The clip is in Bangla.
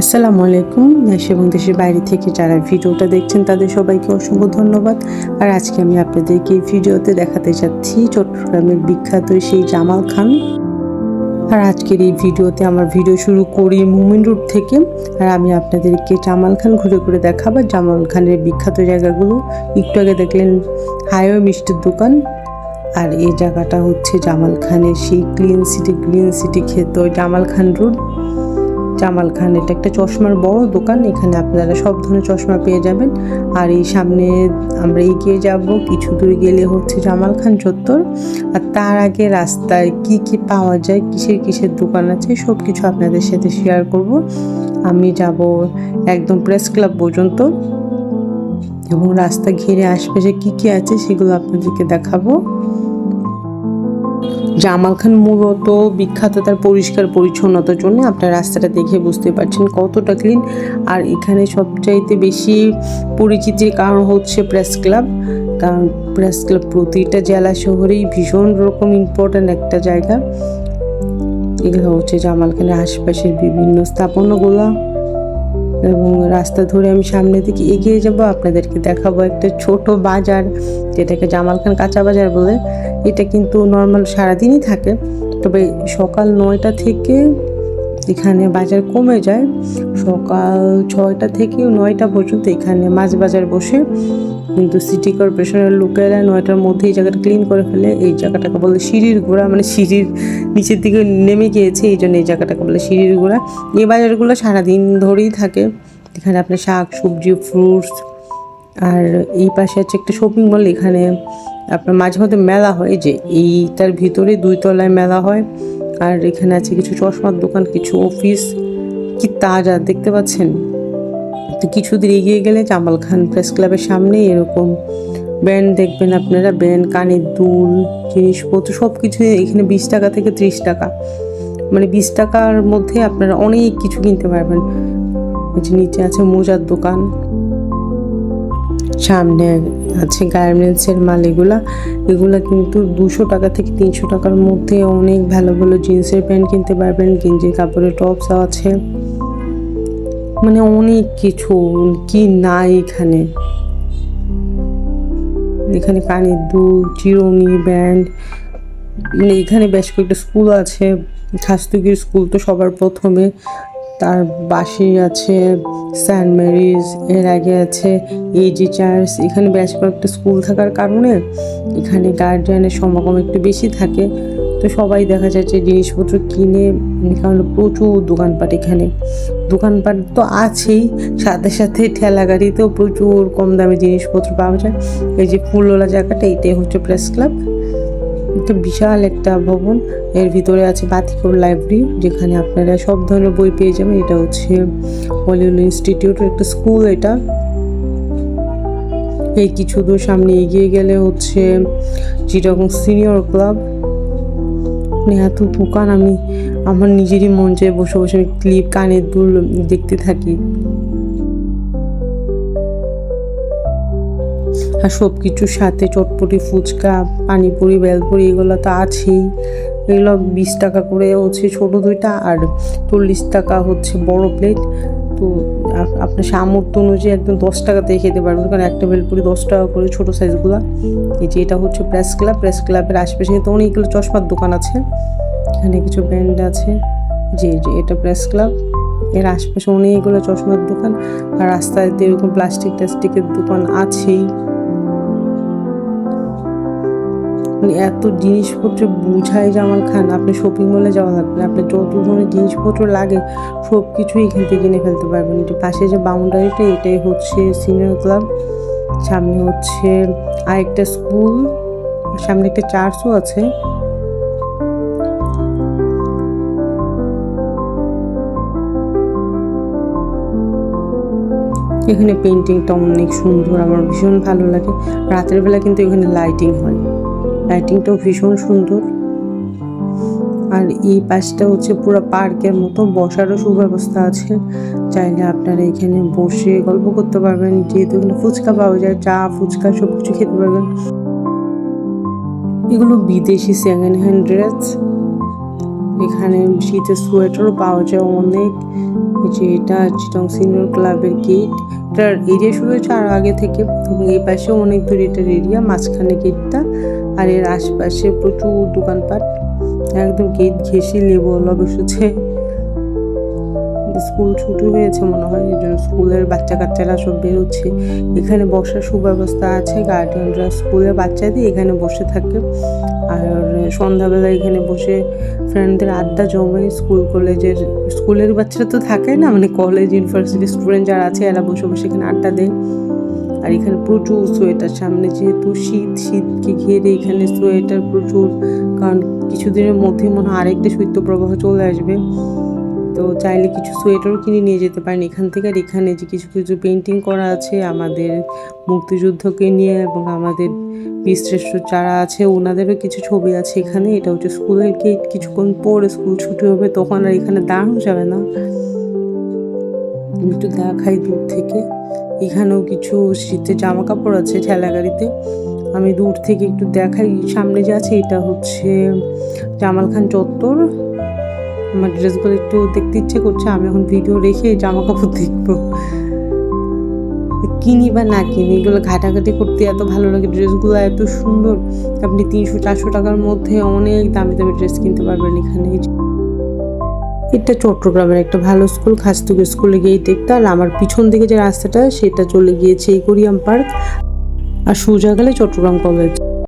আসসালামু আলাইকুম। দেশ এবং দেশের বাইরে থেকে যারা ভিডিওটা দেখছেন, তাদের সবাইকে অসংখ্য ধন্যবাদ। আর আজকে আমি আপনাদেরকে এই ভিডিওতে দেখাতে যাচ্ছি চট্টগ্রামের বিখ্যাত সেই জামাল খান। আর আজকের এই ভিডিওতে আমার ভিডিও শুরু করি মুমিন রোড থেকে। আর আমি আপনাদেরকে জামাল খান ঘুরে ঘুরে দেখাবো। জামাল খানের বিখ্যাত জায়গাগুলো। একটু আগে দেখলেন হাইওয়ে মিষ্টির দোকান। আর এই জায়গাটা হচ্ছে জামাল খানের সেই ক্লিন সিটি গ্রিন সিটি খেত জামাল খান রোড জামাল খান, এটা একটা চশমার বড় দোকান, এখানে আপনারা সব ধরনের চশমা পেয়ে যাবেন। আর এই সামনে আমরা এগিয়ে যাব, কিছু দূর গেলে হচ্ছে জামাল খান চত্বর। আর তার আগে রাস্তায় কি কি পাওয়া যায়, কিসের কিসের দোকান আছে সব কিছু আপনাদের সাথে শেয়ার করব। আমি যাব একদম প্রেস ক্লাব পর্যন্ত। এবং রাস্তা ঘিরে আশপাশে কি কি আছে, সেগুলো আপনাদেরকে দেখাবো। জামাল খান মূলত বিখ্যাত তার পরিষ্কার পরিচ্ছন্নতার জন্য। আপনার রাস্তাটা দেখে বুঝতে পারছেন কতটা ক্লিন আর এখানে সবচাইতে বেশি পরিচিতির কারণ হচ্ছে প্রেস ক্লাব কারণ প্রেস ক্লাব প্রতিটা জেলা শহরেই ভীষণ রকম ইম্পর্ট্যান্ট একটা জায়গা। এগুলো হচ্ছে জামাল খানের আশপাশের বিভিন্ন স্থাপনাগুলো। এবং রাস্তা ধরে আমি সামনের দিকে এগিয়ে যাব, আপনাদেরকে দেখাবো একটা ছোট বাজার, যেটাকে জামাল খান কাঁচা বাজার বলে। এটা কিন্তু নর্মাল সারাদিনই থাকে। তবে সকাল নয়টা থেকে এখানে বাজার কমে যায়। সকাল ছয়টা থেকে নয়টা পর্যন্ত এখানে মাছ বাজার বসে। কিন্তু সিটি কর্পোরেশনের লোকেরা নয়টার মধ্যে এই জায়গাটা ক্লিন করে ফেলে। এই জায়গাটাকে বলে সিঁড়ির গোড়া মানে সিঁড়ির নিচের দিকে নেমে গিয়েছে। এই জন্য এই জায়গাটাকে বলে সিঁড়ির গোড়া। এই বাজারগুলো সারাদিন ধরেই থাকে। এখানে আপনার শাক, সবজি ফ্রুটস আর এই পাশে আছে একটা শপিং মল এখানে আপনার মাঝে মধ্যে মেলা হয় যে এইটার ভিতরে দুই তলায় মেলা হয়। আর এখানে আছে কিছু চশমার দোকান, কিছু অফিস কি তাজা, দেখতে পাচ্ছেন? তো কিছুদিন এগিয়ে গেলে জামাল খান প্রেস ক্লাবের সামনে এরকম ব্যান্ড দেখবেন আপনারা ব্যান্ড কানের দুল, জিনিসপত্র সব কিছু এখানে বিশ টাকা থেকে ত্রিশ টাকা। মানে বিশ টাকার মধ্যে আপনারা অনেক কিছু কিনতে পারবেন। নিচে আছে মোজার দোকান। সামনে আছে গার্মেন্টসের মাল এগুলা। এগুলা কিন্তু দুশো টাকা থেকে তিনশো টাকার মধ্যে অনেক ভালো ভালো জিন্সের প্যান্ট কিনতে পারবেন, গেঞ্জির কাপড়ের টপস আছে। মানে অনেক কিছু কি নাই এখানে। এখানে কানের দুল চিরুনি ব্যান্ড মানে এখানে বেশ কয়েকটা স্কুল আছে। খাস্তুকির স্কুল তো সবার প্রথমে। তার বাসে আছে সেন্ট মেরিজ এর আগে আছে এজি চার্চ এখানে বেশ কয়েকটা স্কুল থাকার কারণে এখানে গার্জিয়ানের সমাগম একটু বেশি থাকে। তো সবাই দেখা যাচ্ছে জিনিসপত্র কিনে কারণ প্রচুর দোকানপাট এখানে। দোকানপাট তো আছেই, সাথে সাথে ঠেলা গাড়িতেও প্রচুর কম দামে জিনিসপত্র পাওয়া যায়। এই যে ফুলওয়ালা জায়গাটা, এটাই হচ্ছে প্রেস ক্লাব। একটা বিশাল একটা ভবন। এর ভিতরে আছে বাতিকর লাইব্রেরি, যেখানে আপনারা সব ধরনের বই পেয়ে যাবেন। এটা হচ্ছে হলিউড ইনস্টিটিউটের একটা স্কুল এটা। এই কিছু দূর সামনে এগিয়ে গেলে হচ্ছে যেরকম সিনিয়র ক্লাব। মানে এত দোকান আমি আমার নিজেরই মন চায় বসে বসে আমি ক্লিপ কানের দুল দেখতে থাকি। আর সব কিছুর সাথে চটপটি, ফুচকা, পানিপুরি, বেলপুরি, এগুলো তো আছেই। এগুলো বিশ টাকা করে হচ্ছে ছোটো দুইটা আর চল্লিশ টাকা হচ্ছে বড় প্লেট তো আপনার সামর্থ্য অনুযায়ী একদম দশ টাকাতে খেতে পারবেন, কারণ একটা বেলপুরি দশ টাকা করে ছোটো সাইজগুলো। এই যে এটা হচ্ছে প্রেস ক্লাব প্রেস ক্লাবের আশেপাশে কিন্তু অনেকগুলো চশমার দোকান আছে। এখানে কিছু ব্র্যান্ড আছে। যে যে এটা প্রেস ক্লাব এর আশেপাশে অনেকগুলো চশমার দোকান। আর রাস্তায় এরকম প্লাস্টিক টাস্টিকের দোকান আছেই। মানে এত জিনিসপত্র বুঝায় জামাল খান, আপনি শপিং মলে যাওয়া লাগবে না আপনার যত ধরনের জিনিসপত্র লাগে সব কিছুই এখান থেকে কিনে ফেলতে পারবেন। এটা পাশে যে বাউন্ডারিটা এটাই হচ্ছে সিনিয়র ক্লাব সামনে হচ্ছে আরেকটা স্কুল সামনে একটা চার্চও আছে। এখানে পেন্টিংটা অনেক সুন্দর, আমার ভীষণ ভালো লাগে। রাতের বেলা কিন্তু এখানে লাইটিং হয়। লাইটিংটাও ভীষণ সুন্দর। আর এই পাশটা হচ্ছে পুরো পার্কের মতো, বসারও সুব্যবস্থা আছে। চাইলে আপনারা এখানে বসে গল্প করতে পারবেন, যেহেতু ফুচকা পাওয়া যায়, চা, ফুচকা সব কিছু খেতে পারবেন। এগুলো বিদেশি সেকেন্ড হ্যান্ড ড্রেস এখানে শীতের সোয়েটারও পাওয়া যায় অনেক। যে এটা চিটং সিনিয়র ক্লাবের গেট এটার এরিয়া শুরু হয়েছে আরও আগে থেকে। এবং এই পাশেও অনেক দূর এটার এরিয়া মাঝখানে গেটটা আর এর আশপাশে প্রচুর দোকানপাট, একদম গেট ঘেঁষে লেবল বসেছে স্কুল ছুটি হয়েছে মনে হয়, এই জন্য স্কুলের বাচ্চা কাচ্চারা সব বেরোচ্ছে। এখানে বসার সুব্যবস্থা আছে গার্ডিয়ানরা স্কুলের বাচ্চাদের এখানে বসে থাকে। আর সন্ধ্যাবেলা এখানে বসে ফ্রেন্ডদের আড্ডা জমে স্কুল কলেজের, স্কুলের বাচ্চারা তো থাকে না মানে কলেজ ইউনিভার্সিটি স্টুডেন্ট যারা আছে, এরা বসে বসে এখানে আড্ডা দেয়। আর এখানে প্রচুর সোয়েটার, সামনে যেহেতু শীত, শীতকে ঘিরে এখানে সোয়েটার প্রচুর, কারণ কিছুদিনের মধ্যে মনে হয় আরেকটা শৈত্যপ্রবাহ চলে আসবে। তো চাইলে কিছু সোয়েটারও কিনে নিয়ে যেতে পারেন এখান থেকে। আর এখানে যে কিছু কিছু পেন্টিং করা আছে আমাদের মুক্তিযুদ্ধকে নিয়ে এবং আমাদের বীরশ্রেষ্ঠ যারা আছে ওনাদেরও কিছু ছবি আছে এখানে। এটা হচ্ছে স্কুলের গেট কিছুক্ষণ পরে স্কুল ছুটি হবে তখন আর এখানে দাঁড়ানো যাবে না। একটু দেখাই দূর থেকে। এখানেও কিছু শীতের জামা কাপড় আছে ঠেলা গাড়িতে আমি দূর থেকে একটু দেখাই, সামনে যে আছে এটা হচ্ছে জামাল খান চত্বর। আমার ড্রেসগুলো একটু দেখতে ইচ্ছে করছে, আমি এখন ভিডিও রেখে জামা কাপড় দেখব। কিনি বা না কিনি, এগুলো ঘাটাঘাটি করতে এত ভালো লাগে, ড্রেসগুলো এত সুন্দর। আপনি তিনশো চারশো টাকার মধ্যে অনেক দামি দামি ড্রেস কিনতে পারবেন এখানে। এটা চট্টগ্রামের একটা ভালো স্কুল খাসতুকে স্কুলে গিয়ে দেখতে আর আমার পিছন দিকে যে রাস্তাটা, সেটা চলে গিয়েছে ইকোরিয়াম পার্ক। আর সোজা গেলে চট্টগ্রাম কলেজ।